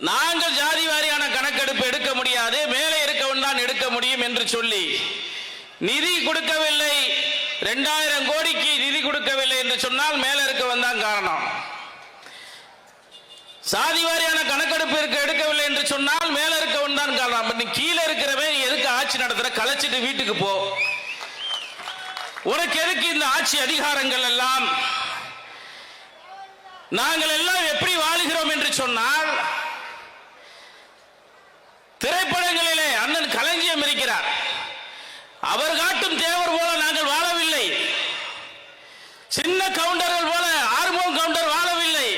நாங்கள் ஜாதி வாரியான கணக்கெடுப்பு எடுக்க முடியாது மேலே இருக்கவன் தான் எடுக்க முடியும் என்று சொல்லி. நிதி கொடுக்கவில்லை ரெண்டாயிரம் கோடிக்கு நிதி கொடுக்கவில்லை என்று சொன்னால் மேலே இருக்கவன் தான் காரணம். சாதி வாரியான கணக்கெடுப்பு இருக்க எடுக்கவில்லை என்று சொன்னால் மேல இருக்கவன் தான் காரணம். நீ கீழே இருக்கிறவன் நீ எதுக்கு ஆட்சி நடத்துற? கலைச்சிட்டு வீட்டுக்கு போ. உனக்கு எதுக்கு இந்த ஆட்சி அதிகாரங்கள் எல்லாம்? நாங்கள் எல்லாம் எப்படி வாழுகிறோம் என்று சொன்னால் திரைப்படங்களிலே அண்ணன் களஞ்சியம் இருக்கிறார். அவர் காட்டும் தேவர் போல நாங்கள் வாழவில்லை. சின்ன கவுண்டர்கள் போல ஆர்மோன் கவுண்டர் வாழவில்லை.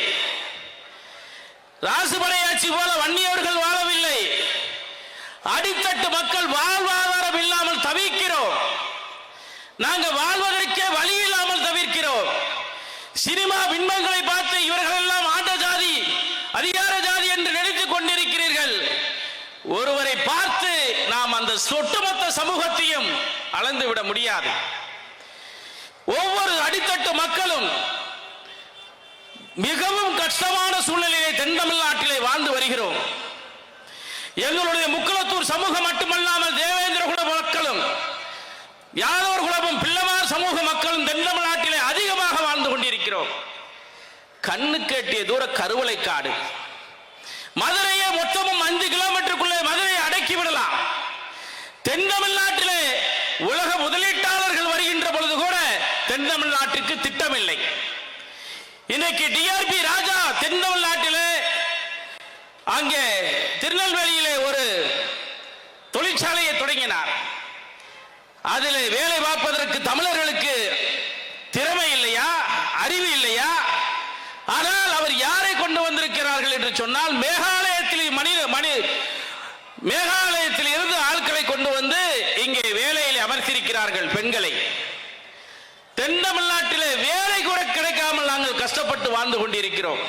ராசுபடையாட்சி போல வன்னியவர்கள் வாழவில்லை. அந்த ஒட்டுமொத்த சமூகத்தையும் அளந்து விட முடியாது. ஒவ்வொரு அடித்தட்டு மக்களும் மிகவும் கஷ்டமான சூழ்நிலையை தென்தமிழ்நாட்டிலே வாழ்ந்து வருகிறோம். எங்களுடைய முக்குளத்தூர் சமூகம் மட்டுமல்லாமல் தேவேந்திர குல மக்களும் யாதவர் குலமும் பிள்ளைமார் சமூக மக்களும் தென்தமிழ்நாட்டிலே அதிகமாக வாழ்ந்து கொண்டிருக்கிறோம். கண்ணு கேட்டிய தூர கருவளை காடு மதுரையை மொத்தமும் அஞ்சு கிலோமீட்டர் மதுரையை அடக்கி விடலாம் தென் தமிழ்நாட்டிலே உலக முதலீட்டாளர்கள் வருகின்ற பொழுது கூட தென் தமிழ்நாட்டிற்கு திட்டமில்லை. இன்னைக்கு டிஆர்பி ராஜா தென் தமிழ்நாட்டிலே அங்கே திருநெல்வேலியிலே ஒரு தொழிற்சாலையை தொடங்கினார். அதில் வேலை பார்ப்பதற்கு தமிழர்களுக்கு திறமை இல்லையா அறிவு இல்லையா? ஆனால் அவர் யாரை கொண்டு வந்திருக்கிறார்கள் என்று சொன்னால் மேகாலயத்தில் மனித மனி மேகாலயத்தில் இருந்து ஆட்களை கொண்டு வந்து இங்கே வேலையில் அமர்த்தியிருக்கிறார்கள் பெண்களை. தென் தமிழ்நாட்டிலே வேலை கூட கிடைக்காமல் நாங்கள் கஷ்டப்பட்டு வாழ்ந்து கொண்டிருக்கிறோம்.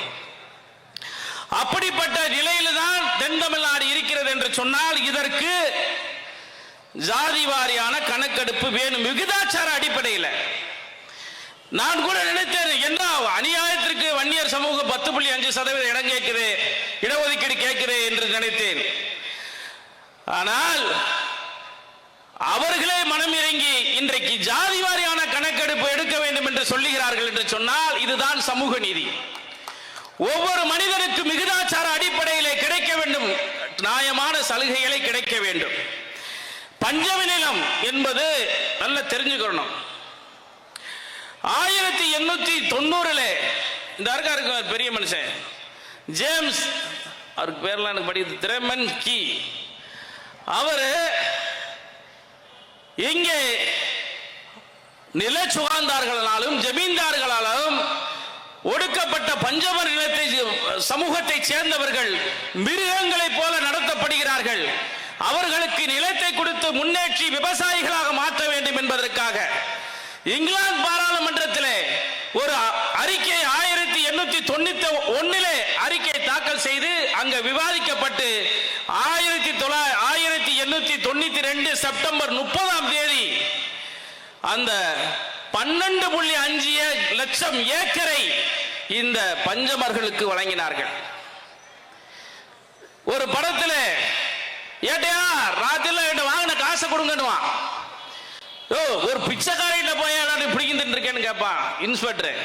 அப்படிப்பட்ட நிலையில்தான் தென் தமிழ்நாடு இருக்கிறது என்று சொன்னால் இதற்கு ஜாதி வாரியான கணக்கெடுப்பு வேணும். விகிதாச்சார அடிப்படையில். நான் கூட நினைத்தேன் என்ன அநியாயத்திற்கு வன்னியர் சமூகம் பத்து புள்ளி அஞ்சு சதவீதம் இடம் கேட்குது இடஒதுக்கீடு கேட்குது என்று நினைத்தேன். ஆனால் அவர்களே மனம் இறங்கி இன்றைக்கு ஜாதி வாரியான கணக்கெடுப்பு எடுக்க வேண்டும் என்று சொல்லுகிறார்கள் என்று சொன்னால் இதுதான் சமூக நீதி. ஒவ்வொரு மனிதனுக்கும் மிகுதாச்சார அடிப்படையிலே கிடைக்க வேண்டும். நியாயமான சலுகைகளை கிடைக்க வேண்டும். பஞ்சமி நிலம் என்பது நல்ல தெரிஞ்சுக்கணும். ஆயிரத்தி எண்ணூத்தி தொண்ணூறுல இந்த அருகா இருக்க பெரிய மனுஷன் ஜேம்ஸ் அவருக்கு பேர்லாம் எனக்கு படிக்கிறது திரமன் கி. அவரு இங்கே நில சுகாந்தார்களாலும் ஜமீன்தார்களாலும் ஒடுக்கப்பட்ட பஞ்சமர் நிலத்தை சமூகத்தை சேர்ந்தவர்கள் மிருகங்களைப் போல நடத்தப்படுகிறார்கள். அவர்களுக்கு நிலத்தை கொடுத்து முன்னேற்றி விவசாயிகளாக மாற்ற வேண்டும் என்பதற்காக. இங்கிலாந்து பாராளுமன்றத்திலே ஒரு அ- அறிக்கை ஆயிரத்தி எண்ணூத்தி தொண்ணூத்தி ஒன்னிலே அறிக்கை தாக்கல் செய்து அங்க விவாதிக்கப்பட்டு ஆயிரத்தி தொள்ளாயிரத்தி ஆயிரத்தி எண்ணூத்தி தொண்ணூத்தி ரெண்டு செப்டம்பர் முப்பதாம் தேதி அந்த பன்னெண்டு புள்ளி அஞ்சு லட்சம் ஏக்கரை இந்த பஞ்சமர்களுக்கு வழங்கினார்கள். ஒரு படத்துல ஏட்டையா ராத்திரில என்கிட்ட வாங்கின காசை கொடுங்கன்னுவான் ஓ ஒரு பிச்சைக்காரிட்ட போய் எல்லாரும் பிடிக்கிட்டு இருக்கேன்னு கேட்பான் இன்ஸ்பெக்டர்.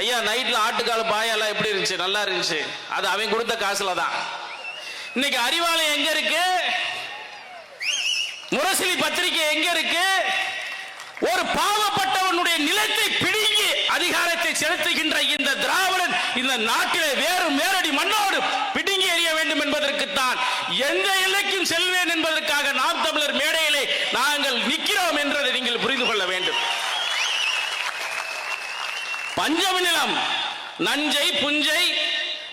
ஐயா நைட்ல ஆட்டுக்கால் பாயெல்லாம் எப்படி இருந்துச்சு? நல்லா இருந்துச்சு. அது அவன் கொடுத்த காசுல தான் இன்னைக்கு அறிவாலயம் எங்க இருக்கு? முரசொலி பத்திரிகை எங்க இருக்கு? ஒரு பாவப்பட்டவனுடைய நிலத்தை பிடுங்கி அதிகாரத்தை செலுத்துகின்ற இந்த திராவிடன் இந்த நாட்டிலே வேறு மேரடி மண்ணோடு பிடுங்கி எறிய வேண்டும் என்பதற்குத்தான் எந்த எல்லைக்கும் செல்வேன் என்பதற்காக நாம் தமிழர் மேடையிலே நாங்கள் நிற்கிறோம் என்றதை நீங்கள் புரிந்து கொள்ள வேண்டும். பஞ்சம நிலம் நஞ்சை புஞ்சை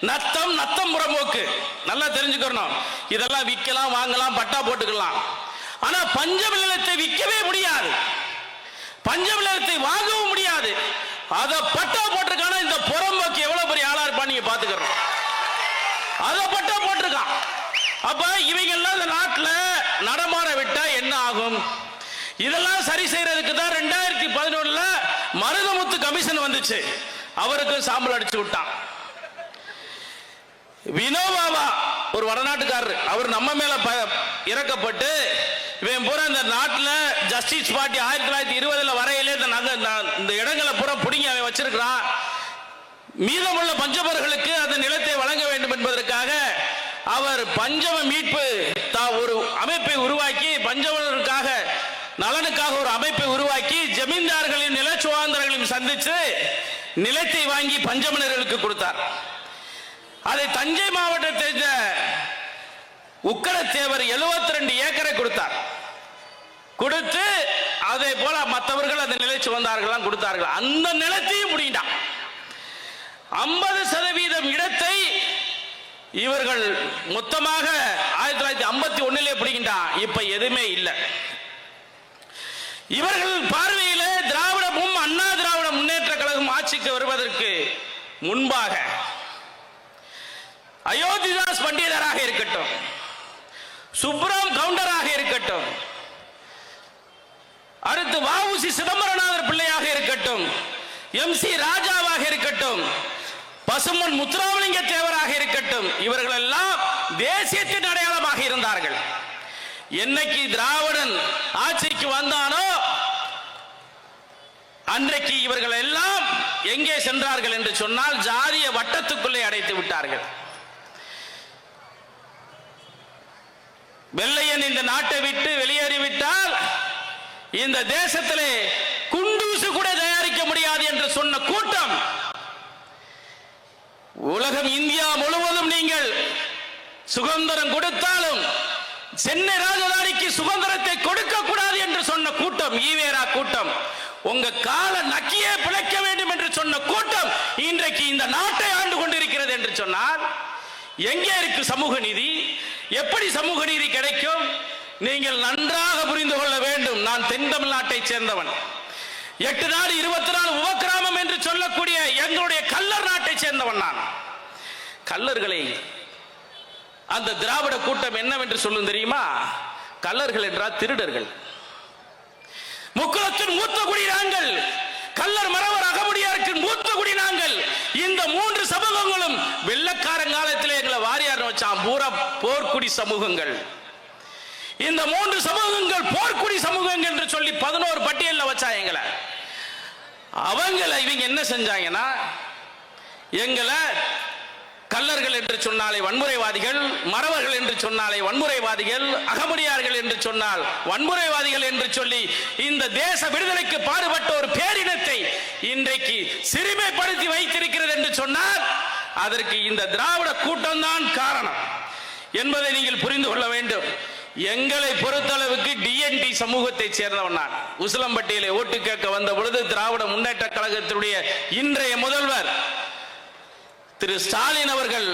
நத்தம் நத்தம் புறம்போக்கு நல்லா தெரிஞ்சுக்கணும். இதெல்லாம் விற்கலாம் வாங்கலாம் பட்டா போட்டுக்கலாம். ஆனா பஞ்சமி நிலத்தை விற்கவே முடியாது. பஞ்சமி நிலத்தை வாங்கவும் முடியாது. அதை பட்டா போட்டிருக்கான இந்த புறம்போக்கு எவ்வளவு பெரிய ஆளா இருப்பான்னு நீங்க பாத்துக்கிறோம் அத பட்டா போட்டிருக்கான். அப்ப இவங்கெல்லாம் இந்த நாட்டுல நடமாற விட்டா என்ன ஆகும்? இதெல்லாம் சரி செய்யறதுக்கு தான் ரெண்டாயிரத்தி பதினொன்னுல மருதமுத்து கமிஷன் வந்துச்சு. அவருக்கு சாம்பல் அடிச்சு விட்டான். வினோபாவா ஒரு வடநாட்டுக்காரர். அவர் நம்ம மேல ப- இறக்கப்பட்டு இவன் பூரா இந்த நாட்டில் ஜஸ்டிஸ் பார்ட்டி ஆயிரத்தி தொள்ளாயிரத்தி இருபதுல வரையிலே இந்த நாங்கள் இந்த- இந்த இடங்களை பூரா பிடிங்கி அவன் வச்சிருக்கிறான். மீதமுள்ள பஞ்சமர்களுக்கு அந்த நிலத்தை வழங்க வேண்டும் என்பதற்காக அவர் பஞ்சம மீட்பு தா ஒரு அமைப்பை உருவாக்கி பஞ்சவர்களுக்காக நலனுக்காக ஒரு அமைப்பை உருவாக்கி ஜமீன்தார்களையும் நிலச்சுவாந்தர்களையும் சந்திச்சு நிலத்தை வாங்கி பஞ்சமனர்களுக்கு கொடுத்தார். அதை தஞ்சை மாவட்டத்தை சேர்ந்த உக்கரத்தேவர் 72 ரெண்டு ஏக்கரை கொடுத்தார். கொடுத்து அதே போல மற்றவர்கள் அந்த நிலைச்சு வந்தார்கள் கொடுத்தார்கள். அந்த நிலத்தையும் முடிண்டான். ஐம்பது சதவீதம் இடத்தை இவர்கள் மொத்தமாக ஆயிரத்தி தொள்ளாயிரத்தி ஐம்பத்தி ஒன்னிலே பிடிக்கின்றான். இப்ப எதுவுமே இல்லை. இவர்கள் பார்வையிலே திராவிடமும் அண்ணா திராவிட முன்னேற்ற கழகம் ஆட்சிக்கு வருவதற்கு முன்பாக அயோத்திதாஸ் பண்டிதராக இருக்கட்டும் சுப்ரம் கவுண்டராக இருக்கட்டும் அடுத்து வாவுசி சிதம்பரநாதர் பிள்ளையாக இருக்கட்டும். எம் சி ராஜாவாக இருக்கட்டும். பசுமன் முத்துராமலிங்க தேவராக இருக்கட்டும். இவர்கள் எல்லாம் தேசியத்தின் அடையாளமாக இருந்தார்கள். என்னைக்கு திராவிடன் ஆட்சிக்கு வந்தானோ அன்றைக்கு இவர்கள் எல்லாம் எங்கே சென்றார்கள் என்று சொன்னால் ஜாதிய வட்டத்துக்குள்ளே அடைத்து விட்டார்கள். வெள்ளையன் இந்த நாட்டை விட்டு இந்த தேசத்திலே குண்டூசு கூட தயாரிக்க முடியாது என்று சொன்ன கூட்டம். உலகம் இந்தியா முழுவதும் நீங்கள் சுதந்திரம் கொடுத்தாலும் சென்னை ராஜதானிக்கு சுதந்திரத்தை கொடுக்க கூடாது என்று சொன்ன கூட்டம் ஈவேரா கூட்டம். உங்க கால நக்கியே பிழைக்க வேண்டும் என்று சொன்ன கூட்டம் இன்றைக்கு இந்த நாட்டை ஆண்டு கொண்டிருக்கிறது என்று சொன்னால் எங்கே இருக்கு சமூக நீதி? எப்படி சமூக நீதி கிடைக்கும்? நீங்கள் நன்றாக புரிந்து கொள்ள வேண்டும். நான் தென் தமிழ்நாட்டை சேர்ந்தவன். எட்டு நாடு இருபத்தி நாலு உபக்கிராமம் என்று சொல்லக்கூடிய எங்களுடைய கல்லர் நாட்டை சேர்ந்தவன் நான். கல்லர்களை அந்த திராவிட கூட்டம் என்னவென்று சொல்லும் தெரியுமா? கல்லர்கள் என்றால் திருடர்கள். முக்குளத்தின் மூத்த குடி நாங்கள் கல்லர் மரவர் அகமுடியாருக்கு மூத்த குடி நாங்கள். இந்த மூன்று சமூகங்களும் வெள்ளக்காரன் காலத்தில் எங்களை வாரியார் வச்சான். பூரா போர்க்குடி சமூகங்கள். இந்த மூன்று சமூகங்கள் போர்க்குடி சமூகங்கள் என்று சொல்லி பதினோரு பட்டியலில் வச்சா எங்களை. அவங்களை இவங்க என்ன செஞ்சாங்கன்னா எங்களை கல்லர்கள் என்று சொன்னாலே வன்முறைவாதிகள் மறவர்கள் என்று சொன்னாலே வன்முறைவாதிகள் அகமுடியார்கள் என்று சொன்னால் வன்முறைவாதிகள் என்று சொல்லி இந்த தேச விடுதலைக்கு பாடுபட்ட ஒரு பேரினத்தை இன்றைக்கு சிறுமைப்படுத்தி வைத்திருக்கிறது என்று சொன்னால் அதற்கு இந்த திராவிட கூட்டம்தான் காரணம் என்பதை நீங்கள் புரிந்து கொள்ள வேண்டும். எங்களை பொறுத்தளவுக்கு டிஎன்டி சமூகத்தை சேர்ந்தவன் நான். உசிலம்பட்டியிலே ஓட்டு கேட்க வந்த பொழுது திராவிட முன்னேற்ற கழகத்தினுடைய இன்றைய முதல்வர் திரு ஸ்டாலின் அவர்கள்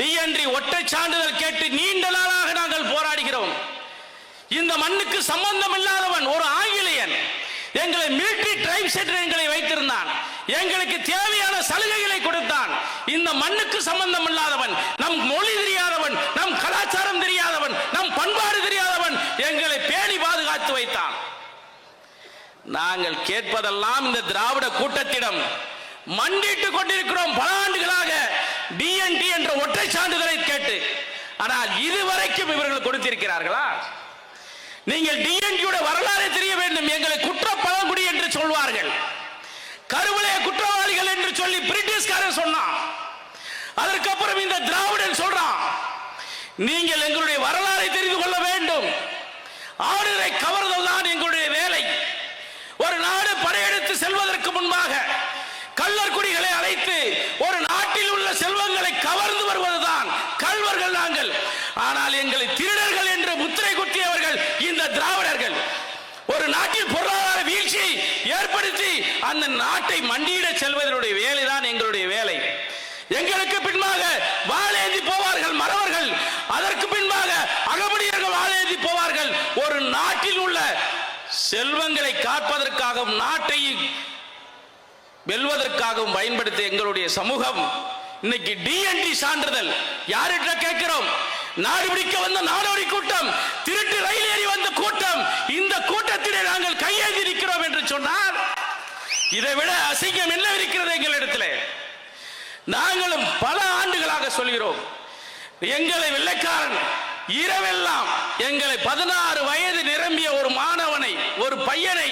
டிஎன்டி ஒற்றை சான்றிதழ் கேட்டு நீண்ட நாளாக நாங்கள் போராடுகிறோம். இந்த மண்ணுக்கு சம்பந்தம் இல்லாதவன் ஒரு ஆங்கிலேயன். எங்களை மிலிட்ரி ட்ரைப்ஸ் சென்று எங்களை வைத்திருந்தான். எங்களுக்கு தேவையான சலுகைகளை கொடுத்தான். இந்த மண்ணுக்கு சம்பந்தம் இல்லாதவன் நம் மொழி நாங்கள் கேட்பதெல்லாம் இந்த திராவிட கூட்டத்திடம் மண்டிட்டுக் கொண்டிருக்கிறோம் பல ஆண்டுகளாக. டிஎன்டி என்ற ஒற்றை சான்றிதழை கேட்டு ஆனால் இதுவரைக்கும் இவர்கள் கொடுத்திருக்கிறார்களா? நீங்கள் டிஎன்டியோட வரலாறு தெரிய வேண்டும். எங்களை குற்ற பழங்குடி என்று சொல்வார்கள். கருவளைய குற்றவாளிகள் என்று சொல்லி பிரிட்டிஷ்காரன் சொன்னான். அதற்கப்புறம் இந்த திராவிடன் சொல்றான் நீங்கள் எங்களுடைய வரலாறை தெரிந்து கொள்ள வேண்டும். ஆடுகளை கவர்தல் தான் எங்களுடைய வேலை. ஒரு நாடு படையெடுத்து செல்வதற்கு முன்பாக கள்ளர்குடிகளை அழைத்து ஒரு நாட்டில் உள்ள செல்வங்களை கவர்ந்து வருவதுதான் கல்வர்கள் நாங்கள். ஆனால் எங்களை திருடர்கள் என்று முத்திரை குத்தியவர்கள் இந்த திராவிடர்கள். ஒரு நாட்டில் பொருளாதார வீழ்ச்சியை ஏற்படுத்தி அந்த நாட்டை மண்டியிட செல்வதனுடைய வேலைதான் எங்களுடைய வேலை. எங்களுக்கு பின்பாக வாழேந்தி போவார்கள் மறவர்கள். அதற்கு பின்பாக அகமுடியர்கள் வாழேந்தி போவார்கள். ஒரு நாட்டு செல்வங்களை காப்பதற்காகவும் நாட்டை வெல்வதற்காகவும் பயன்படுத்த எங்களுடைய சமூகம் இன்னைக்கு டிஎன்டி சான்றிதழ் யார்கிட்ட கேட்கிறோம்? நாடு பிடிக்க வந்த நாடோடி கூட்டம் திருட்டு ரயில் ஏறி வந்த கூட்டம் இந்த கூட்டத்திலே நாங்கள் கையேந்தி இருக்கிறோம் என்று சொன்னால் இதை விட அசிங்கம் என்ன இருக்கிறது எங்களிடத்தில்? நாங்களும் பல ஆண்டுகளாக சொல்கிறோம் எங்களை வெள்ளைக்காரன் இரவெல்லாம் எங்களை பதினாறு வயது பையனை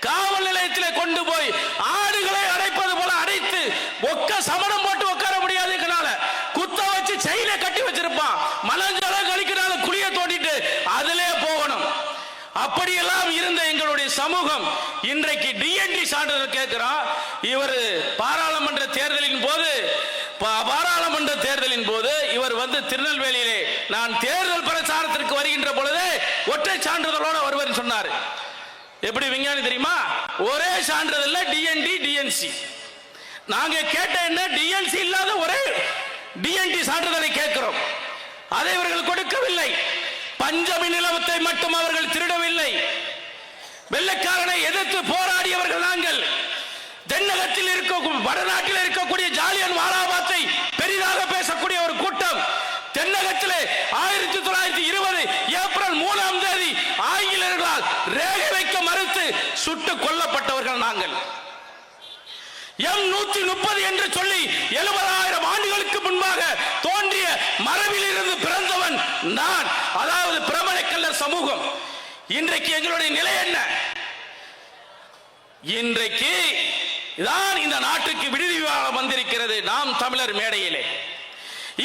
காவல் நிலையத்தில் கொண்டு போய் ஆடுகளை அடைப்பது போல அடைத்து ஒக்க சமணம் போட்டு உட்கார முடியாது குத்த வச்சு செயில கட்டி வச்சிருப்பான். மலஞ்சலம் கழிக்கிறாங்க குளிய தோண்டிட்டு அதிலே போகணும். அப்படியெல்லாம் இருந்த எங்களுடைய சமூகம் இன்றைக்கு டிஎன்டி சான்றிதழ் கேட்கிறோம் இவர் பாராளுமன்ற தேர்தலின் போது பா- பாராளுமன்ற தேர்தலின் போது இவர் வந்து திருநெல்வேலியிலே நான் தேர்தல் பிரச்சாரத்திற்கு வருகின்ற பொழுது ஒற்றை சான்றிதழோடு வருவர் சொன்னார். எப்படி விஞ்ஞானி தெரியுமா? ஒரே சான்றிதழ்ல டிஎன்டி டிஎன்சி நாங்க கேட்ட என்ன? டிஎன்சி இல்லாத ஒரே டிஎன்டி சான்றிதழை கேட்கிறோம். அதை இவர்கள் கொடுக்கவில்லை. பஞ்சமி நிலவத்தை மட்டும் அவர்கள் திருடவில்லை. வெள்ளக்காரனை எதிர்த்து போராடியவர்கள் நாங்கள். தென்னகத்தில் இருக்கும் வடநாட்டில் இருக்கக்கூடிய ஜாலியன் வாராபாத்தை பெரிதாக பேசக்கூடிய ஒரு கூட்டம். தென்னகத்திலே ஆயிரத்தி தொள்ளாயிரத்தி இருபது எம் நூத்தி முப்பது என்று சொல்லி எழுபதாயிரம் ஆண்டுகளுக்கு முன்பாக தோன்றிய மரபில் இருந்து பிறந்தவன் நான் அதாவது பிரமணக்கல்லர் சமூகம். இன்றைக்கு எங்களுடைய நிலை என்ன? இன்றைக்கு தான் இந்த நாட்டுக்கு விடுதி விவாதம் வந்திருக்கிறது நாம் தமிழர் மேடையிலே.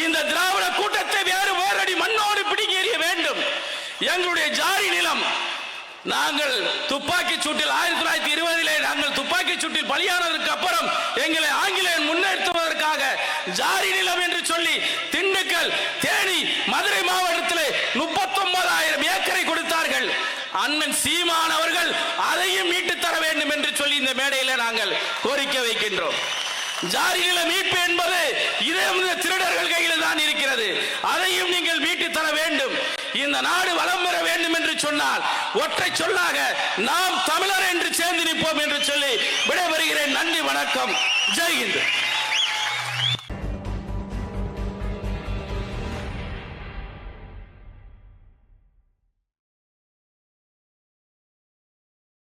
இந்த திராவிட கூட்டத்தை வேறு வேறடி மண்ணோடு பிடிக்க வேண்டும். எங்களுடைய ஜாதி நிலம் நாங்கள் துப்பாக்கி சூட்டில் ஆயிரத்தி தொள்ளாயிரத்தி இருபதிலே நாங்கள் துப்பாக்கி சூட்டில் பலியானதற்கு அப்புறம் எங்களை ஆங்கிலேயன் முன்னேற்றுவதற்காக ஜாரி நிலம் என்று சொல்லி திண்டுக்கல் தேனி மதுரை மாவட்டத்திலே முப்பத்தொன்பதாயிரம் ஏக்கரை கொடுத்தார்கள். அண்ணன் சீமான் அவர்கள் அதையும் மீட்டு தர வேண்டும் என்று சொல்லி இந்த மேடையில நாங்கள் கோரிக்கை வைக்கின்றோம். ஜாரி நில மீட்பு என்பது இதே திருடர்கள் கையில் தான் இருக்கிறது அதையும் நீங்கள் மீட்டு தர வேண்டும் இந்த நாடு வளம் பெற வேண்டும் என்று சொன்னால் ஒற்றை சொல்லாக நாம் தமிழர் என்று சேர்ந்து நிற்போம் என்று சொல்லி விடைபெறுகிறேன். நன்றி வணக்கம். ஜெய்ஹிந்த்.